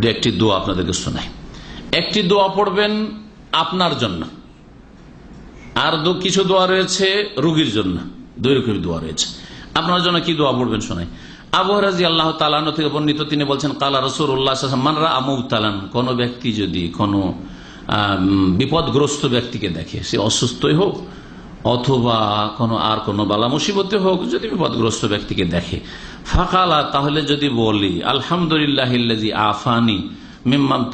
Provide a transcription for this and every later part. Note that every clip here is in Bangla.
দু একটি দোয়া আপনাদেরকে শোনাই। একটি দোয়া পড়বেন আপনার জন্য। আর দু, কিছু দোয়া রয়েছে রুগীর জন্য। দুই রকমের দোয়া রয়েছে। আপনার জন্য কি দোয়া পড়বেন শোনাই। আবু রাজি আল্লাহ থেকে বর্ণিত, তিনি বলছেন রসুর উল্লাহ তালান কোন ব্যক্তি যদি কোনো বিপদগ্রস্ত ব্যক্তিকে দেখে, সে অসুস্থই হোক অথবা কোনো আর কোনো বালা মুসিবতে হোক, যদি বিপদগ্রস্ত ব্যক্তিকে দেখে। ফাঁকালা, তাহলে যদি বলি আলহামদুলিল্লাহ আফানি মিম্মাম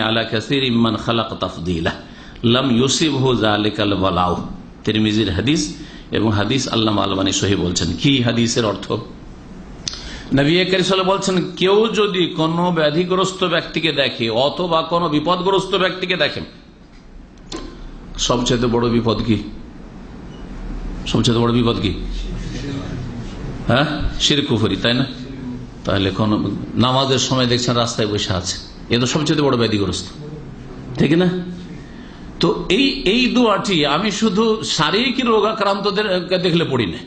আলা কাসির লাম ইউসিব বালাউ। তিরমিজির এবং হাদিস বলছেন। কি হাদিসের অর্থ? নবী বলছেন, কেউ যদি কোনো ব্যাধিগ্রস্ত ব্যক্তিকে দেখে অথবা কোনো বিপদগ্রস্ত ব্যক্তিকে দেখে সবচেয়ে বড় বিপদ কি? সবচেয়ে বড় বিপদ কি? হ্যাঁ? শিরকুফরি তাই না? তাহলে কোন নামাজের সময় দেখছেন রাস্তায় বসে আছে। এ তো সবচেয়ে বড় ব্যাধিগ্রস্ত। ঠিক না? তো এই এই দোয়াটি আমি শুধু শারীরিক রোগ আক্রান্তদের দেখলে পড়ি না।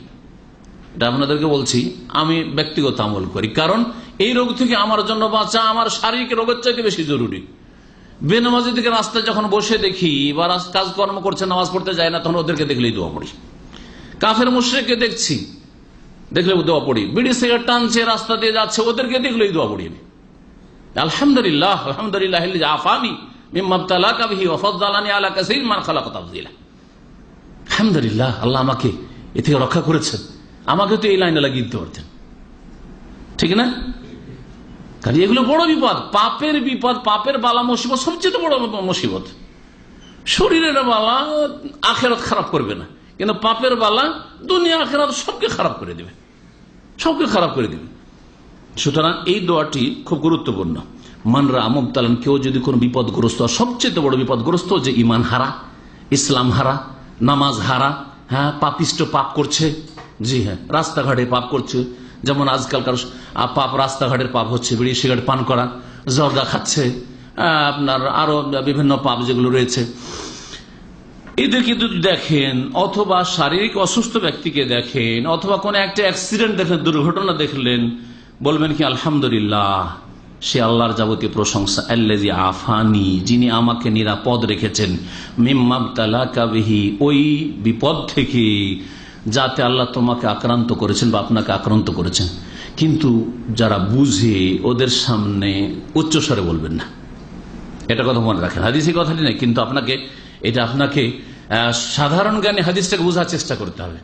এটা আপনাদেরকে বলছি, আমি ব্যক্তিগত আমল করি। কারণ এই রোগ থেকে আমার জন্য বাঁচা আমার শারীরিক রোগের চাইতে বেশি জরুরি। বেনামাজি দিকে রাস্তায় যখন বসে দেখি বা কাজকর্ম করছে, নামাজ পড়তে যায় না, তখন ওদেরকে দেখলেই দোয়া পড়ি। কাফের মুশ্রেককে দেখছি, দেখলে দোয়া পড়ি। বিড়ি, সিগারেট টানছে, রাস্তা দিয়ে যাচ্ছে, ওদেরকে দেখলেই দোয়া পড়ি আমি। আলহামদুলিল্লাহ আলহামদুলিল্লাহ আফানি আলহামদুলিল্লাহ, আল্লাহ আমাকে এ থেকে রক্ষা করেছেন। আমাকে তো এই লাইনে লাগিয়ে দিতে পারতেন। ঠিক না? কারণ এগুলো বড় বিপদ। পাপের বিপদ, পাপের বালা মুসিবত, সবচেয়ে বড় মুসিবত। শরীরের বালা আখেরত খারাপ করবে না। কিন্তু পাপের বালা দুনিয়া, আখেরাত সবকে খারাপ করে দেবে। সবকে খারাপ করে দেবে। সুতরাং এই দোয়াটি খুব গুরুত্বপূর্ণ। মানরা আমবতালান কেউ যদি কোনো বিপদগ্রস্ত, সবচেয়ে বড় বিপদগ্রস্ত যে ইমান হারা, ইসলাম হারা, নামাজ হারা হ্যাঁ পাপিষ্ট পাপ করছে, জি হ্যাঁ রাস্তাঘাটে পাপ করছে যেমন আজকালকার পাপ রাস্তাঘাটের পাপ হচ্ছে, বিড়ি সিগারেট পান করা, জর্দা খাচ্ছে আপনার আরও বিভিন্ন পাপ যেগুলো রয়েছে। এদের কিন্তু দেখেন, অথবা শারীরিক অসুস্থ ব্যক্তিকে দেখেন, অথবা কোন একটা অ্যাক্সিডেন্ট দেখলেন, দুর্ঘটনা দেখলেন, বলবেন কি, আলহামদুলিল্লাহ, সে আল্লাহর যাবতীয় প্রশংসা আল্লাজি আফানি, যিনি আমাকে নিরাপদ রেখেছেন মিম্মাবতালাকাবিহি ওই বিপদ থেকে যাতে আল্লাহ তোমাকে আক্রান্ত করেছেন বা আপনাকে আক্রান্ত করেছেন। কিন্তু যারা বুঝে ওদের সামনে উচ্চস্বরে বলবেন না। এটা কথা মনে রাখেন। হাদিসি কথাটি নেই, কিন্তু আপনাকে, এটা আপনাকে সাধারণ জ্ঞানে হাদিসটাকে বোঝার চেষ্টা করতে হবে।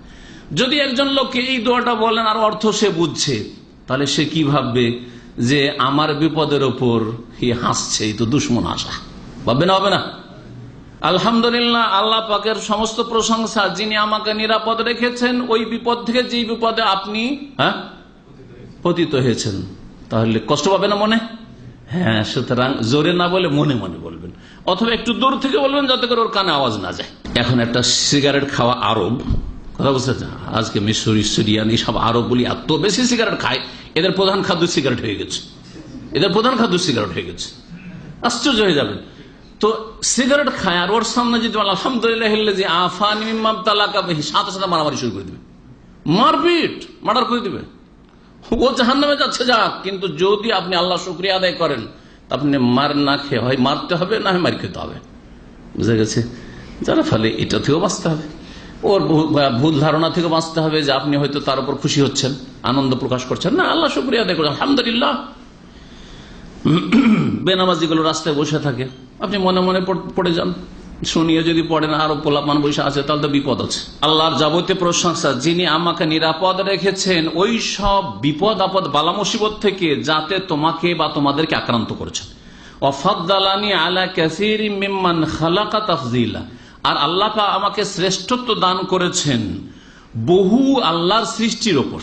যদি একজন লোককে এই দোয়াটা বলেন, আর অর্থ সে বুঝছে তাহলে সে কি ভাববে? যে আমার বিপদের ওপর হাসছে, এই তো দুশ্মন আসা ভাববে না, হবে না। আলহামদুলিল্লাহ, আল্লাহ পাকের সমস্ত প্রশংসা যিনি আমাকে নিরাপদ রেখেছেন, ওই বিপদ থেকে যে বিপদে আপনি হ্যাঁ? পতিত হয়েছেন। তাহলে কষ্ট পাবে না মনে? হ্যাঁ সুতরাং জোরে না বলে মনে মনে বলবেন। অথবা একটু দূর থেকে বলবেন যাতে করে ওর কানে আওয়াজ না যায়। এখন একটা সিগারেট খাওয়া আরব। কথা বুঝতে আজকে মিশরি সিরিয়ান এইসব আরব বলি এত বেশি সিগারেট খায়, এদের প্রধান খাদ্য সিগারেট হয়ে গেছে। এদের প্রধান খাদ্য সিগারেট হয়ে গেছে। আশ্চর্য হয়ে যাবেন। তো সিগারেট খায় আর ওর সামনে যদি আলহামদুলিল্লাহ যে আফান সাথে সাথে মারামারি শুরু করে দেবে। মারপিট, মার্ডার করে দেবে। ও জাহান নামে যাচ্ছে যাক, কিন্তু যদি আপনি আল্লাহ শুক্রিয়া আদায় করেন আপনি মার না খেয়ে হয় মারতে হবে, না হয় মার খেতে হবে। বুঝে গেছে? যারা ফলে এটা থেকেও বাঁচতে হবে। ওর ভুল ধারণা থেকে বাঁচতে হবে যে আপনি হয়তো তার উপর খুশি হচ্ছেন, আনন্দ প্রকাশ করছেন। না, আল্লাহ শুক্রিয়া আদায় করছেন আলহামদুলিল্লাহ। বেনামাজিগুলো রাস্তায় বসে থাকে। আপনি মনে মনে পড়ে যান। শুনিয়ে যদি পড়েন, আরও পোলাপান বসে আছে, তাহলে তো বিপদ আছে। আল্লাহর যাবতীয় প্রশংসা, যিনি আমাকে নিরাপদ রেখেছেন, ওই সব বিপদ, আপদ, বালা, মুসিবত থেকে যাতে তোমাকে বা তোমাদেরকে আক্রান্ত করেছেন। অফাদ্দালানি আলা কাসির মিম্মান খালাকা তাফজিলা আর আল্লাহ আমাকে শ্রেষ্ঠত্ব দান করেছেন বহু আল্লাহর সৃষ্টির ওপর।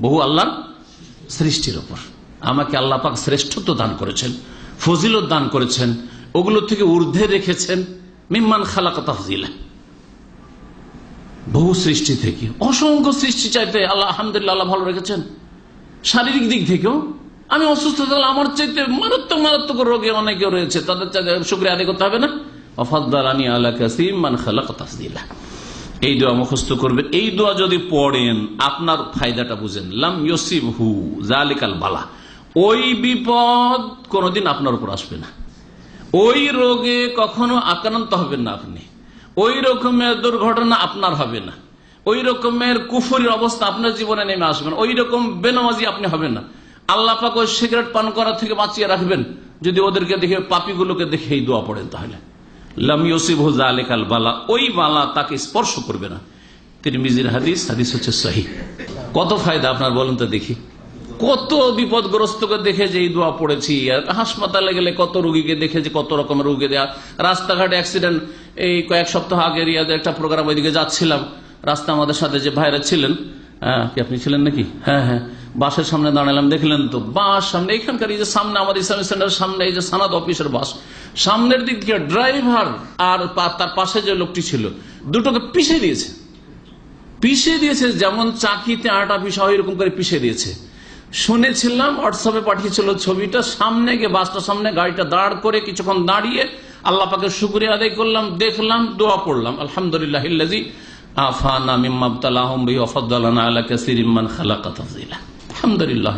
বহু আল্লাহর সৃষ্টির ওপর। আমাকে আল্লাহ পাক শ্রেষ্ঠত্ব দান করেছেন, ফজিলত দান করেছেন ওগুলো থেকে ঊর্ধ্বে রেখেছেন, মিম্মান খালাকা তাফজিলা। বহু সৃষ্টি থেকে, অসংখ্য সৃষ্টি চাইতে আল্লাহ আলহামদুলিল্লাহ আল্লাহ ভালো রেখেছেন। শারীরিক দিক থেকেও, আমি অসুস্থ থাকলে আমার চাইতে মারাত্মক মারাত্মক রোগে অনেকে রয়েছে, তাদের শুক্রিয়া আদায় করতে হবে না। এই দোয়া মুখস্থ করবেন। এই দোয়া যদি পড়েন, আপনার ফায়দাটা বুঝেন। লাম ইসিব হু জালিকাল বালা। ওই বিপদ কোনোদিন আপনার উপর আসবে না। ওই রোগে কখনো আক্রান্ত হবেন না আপনি। ওই রকমের দুর্ঘটনা আপনার হবে না। ওই রকমের কুফুরির অবস্থা আপনার জীবনে নেমে আসবে না। ওই রকম বেনামাজি আপনি হবেন না। আল্লাহ পাক ওই সিগারেট পান করা থেকে বাঁচিয়ে রাখবেন। যদি ওদেরকে দেখে, পাপিগুলোকে দেখে এই দোয়া পড়েন তাহলে। বালা। ওই বালা তাকে স্পর্শ করবে না। তিনি মিজির হাদিস হাদিস হচ্ছে সহি। কত ফায়দা আপনার বলুন তো দেখি। কত বিপদগ্রস্তকে দেখে যে এই দোয়া পড়েছি। হাসপাতালে গেলে কত রুগীকে দেখে যে কত রকমের রুগী দেয়া। রাস্তাঘাটে অ্যাক্সিডেন্ট এই কয়েক সপ্তাহ আগে রিয়াদের একটা প্রোগ্রাম ওইদিকে যাচ্ছিলাম। রাস্তা আমাদের সাথে যে ভাইরা ছিলেন হ্যাঁ, কি আপনি ছিলেন নাকি? হ্যাঁ হ্যাঁ। বাসের সামনে দাঁড়ালাম দেখলেন তো বাস সামনে এখানকার এই যে সামনে আমাদের ইসলামী সেন্টার সামনে এই যে সানাদ অফিসের বাস সামনের দিক থেকে ড্রাইভার আর তার পাশে যে লোকটি ছিল দুটোকে পিছিয়ে দিয়েছে। পিষে দিয়েছে যেমন চাকিতে আটা পিসা এরকম করে পিষে দিয়েছে। শুনেছিলাম, হোয়াটসঅ্যাপে পাঠিয়েছিল ছবিটা। সামনে গিয়ে বাসটা সামনে গাড়িটা দাঁড় করে কিছুক্ষণ দাঁড়িয়ে আল্লাহ পাকে শুক্রিয়া আদায় করলাম, দেখলাম, দোয়া পড়লাম আলহামদুলিল্লাহ আফান মিম্মাবতালাহম আবতালাহুম বিহি ওয়া ফাদ্দালানা আলা কাসীরিম মান খালাকা তাফদীলা আলহামদুলিল্লাহ